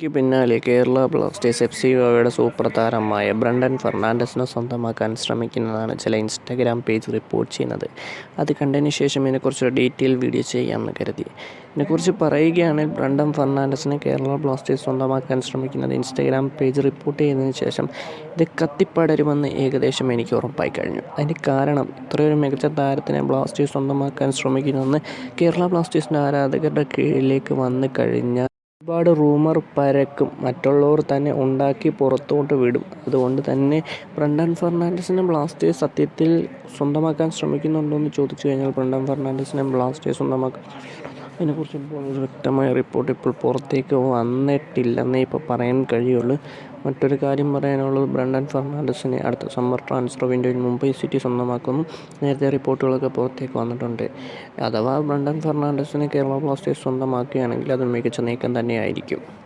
ക്ക് പിന്നാലെ Kerala Blasters F C ഗോവയുടെ സൂപ്പർ താരമായ ബ്രണ്ടൻ ഫെർണാണ്ടസിനെ സ്വന്തമാക്കാൻ ശ്രമിക്കുന്നതാണ് ചില ഇൻസ്റ്റാഗ്രാം പേജ് റിപ്പോർട്ട് ചെയ്യുന്നത്. അത് കണ്ടതിന് ശേഷം ഇതിനെക്കുറിച്ചൊരു ഡീറ്റെയിൽ വീഡിയോ ചെയ്യാമെന്ന് കരുതി. ഇതിനെക്കുറിച്ച് പറയുകയാണെങ്കിൽ ബ്രണ്ടൻ ഫെർണാണ്ടസിനെ കേരള ബ്ലാസ്റ്റേഴ്സ് സ്വന്തമാക്കാൻ ശ്രമിക്കുന്നത് ഇൻസ്റ്റാഗ്രാം പേജ് റിപ്പോർട്ട് ചെയ്തതിന് ശേഷം ഇത് കത്തിപ്പടരുമെന്ന് ഏകദേശം എനിക്ക് ഉറപ്പായി കഴിഞ്ഞു. അതിന്റെ കാരണം ഇത്രയൊരു മികച്ച താരത്തിനെ ബ്ലാസ്റ്റേഴ്സ് സ്വന്തമാക്കാൻ ശ്രമിക്കുന്നതെന്ന് കേരള ബ്ലാസ്റ്റേഴ്സിന്റെ ആരാധകരുടെ കീഴിലേക്ക് വന്നു കഴിഞ്ഞാൽ ഒരുപാട് റൂമർ പരക്കും. മറ്റുള്ളവർ തന്നെ ഉണ്ടാക്കി പുറത്തോട്ട് വിടും. അതുകൊണ്ട് തന്നെ ബ്രണ്ടൻ ഫെർണാണ്ടസിനെ ബ്ലാസ്റ്റേഴ്സ് സത്യത്തിൽ സ്വന്തമാക്കാൻ ശ്രമിക്കുന്നുണ്ടോ എന്ന് ചോദിച്ചു കഴിഞ്ഞാൽ ബ്രണ്ടൻ ഫെർണാണ്ടസിനെ ബ്ലാസ്റ്റേഴ്സ് സ്വന്തമാക്കാൻ അതിനെക്കുറിച്ച് ഇപ്പോൾ ഒരു വ്യക്തമായ റിപ്പോർട്ട് ഇപ്പോൾ പുറത്തേക്ക് വന്നിട്ടില്ലെന്നേ ഇപ്പോൾ പറയാൻ കഴിയുള്ളൂ. മറ്റൊരു കാര്യം പറയാനുള്ളത് ബ്രണ്ടൻ ഫെർണാണ്ടസിനെ അടുത്ത സമ്മർ ട്രാൻസ്ഫർ വിൻഡോയിൽ മുംബൈ സിറ്റി സ്വന്തമാക്കുന്നു. നേരത്തെ റിപ്പോർട്ടുകളൊക്കെ പുറത്തേക്ക് വന്നിട്ടുണ്ട്. അഥവാ ബ്രണ്ടൻ ഫെർണാണ്ടസിനെ കേരള ബ്ലാസ്റ്റേഴ്സ് സ്വന്തമാക്കുകയാണെങ്കിൽ അത് മികച്ച നീക്കം തന്നെയായിരിക്കും.